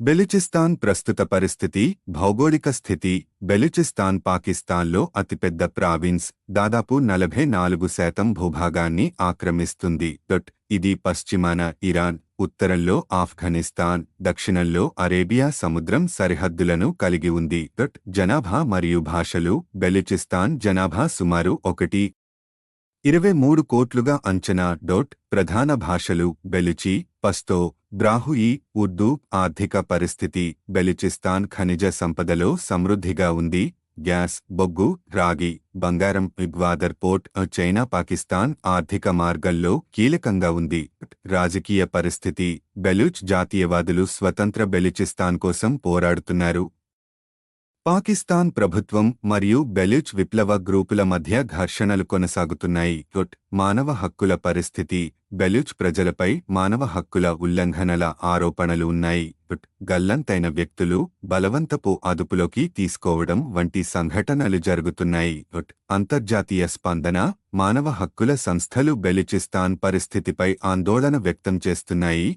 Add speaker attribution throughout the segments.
Speaker 1: బెలుచిస్తాన్ ప్రస్తుత పరిస్థితి భౌగోళిక స్థితి బెలుచిస్తాన్ పాకిస్తాన్లో అతిపెద్ద ప్రావిన్స్ దాదాపు నలభై నాలుగు శాతం భూభాగాన్ని ఆక్రమిస్తుంది. డొట్ ఇది పశ్చిమాన ఇరాన్ ఉత్తరంలో ఆఫ్ఘనిస్తాన్ దక్షిణంలో అరేబియా సముద్రం సరిహద్దులను కలిగి ఉంది. డొట్ జనాభా మరియు భాషలు బెలుచిస్తాన్ జనాభా సుమారు ఒకటి ఇరవై మూడు కోట్లుగా అంచనా. డోట్ ప్రధాన భాషలు బెలుచి పస్తో బ్రాహుయి ఉర్దూ ఆర్థిక పరిస్థితి బెలిచిస్తాన్ ఖనిజ సంపదలో సమృద్ధిగా ఉంది. గ్యాస్ బొగ్గు రాగి బంగారం ఇగ్వాదర్ పోర్ట్ చైనా పాకిస్తాన్ ఆర్థిక మార్గంలో కీలకంగా ఉంది. రాజకీయ పరిస్థితి బెలూచ్ జాతీయవాదులు స్వతంత్ర బెలిచిస్తాన్ కోసం పోరాడుతున్నారు. పాకిస్తాన్ ప్రభుత్వం మరియు బెలూచ్ విప్లవ గ్రూపుల మధ్య ఘర్షణలు కొనసాగుతున్నాయి. డొట్ మానవ హక్కుల పరిస్థితి బెలూచ్ ప్రజలపై మానవ హక్కుల ఉల్లంఘనల ఆరోపణలు ఉన్నాయి. డొట్ గల్లంతైన వ్యక్తులు బలవంతపు అదుపులోకి తీసుకోవడం వంటి సంఘటనలు జరుగుతున్నాయి. డొట్ అంతర్జాతీయ స్పందన మానవ హక్కుల సంస్థలు బెలుచిస్తాన్ పరిస్థితిపై ఆందోళన వ్యక్తం చేస్తున్నాయి.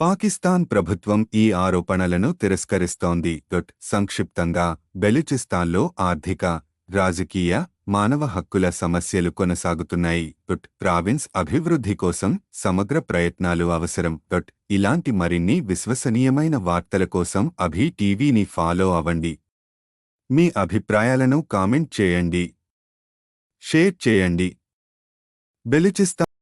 Speaker 1: పాకిస్తాన్ ప్రభుత్వం ఈ ఆరోపణలను తిరస్కరిస్తోంది. దొట్ సంక్షిప్తంగా బెలుచిస్తాన్లో ఆర్థిక రాజకీయ మానవ హక్కుల సమస్యలు కొనసాగుతున్నాయి. దొట్ ప్రావిన్స్ అభివృద్ధి కోసం సమగ్ర ప్రయత్నాలు అవసరం. దొట్ ఇలాంటి మరిన్ని విశ్వసనీయమైన వార్తల కోసం అభి టీవీని ఫాలో అవ్వండి. మీ అభిప్రాయాలను కామెంట్ చేయండి. షేర్ చేయండి. బెలుచిస్తాన్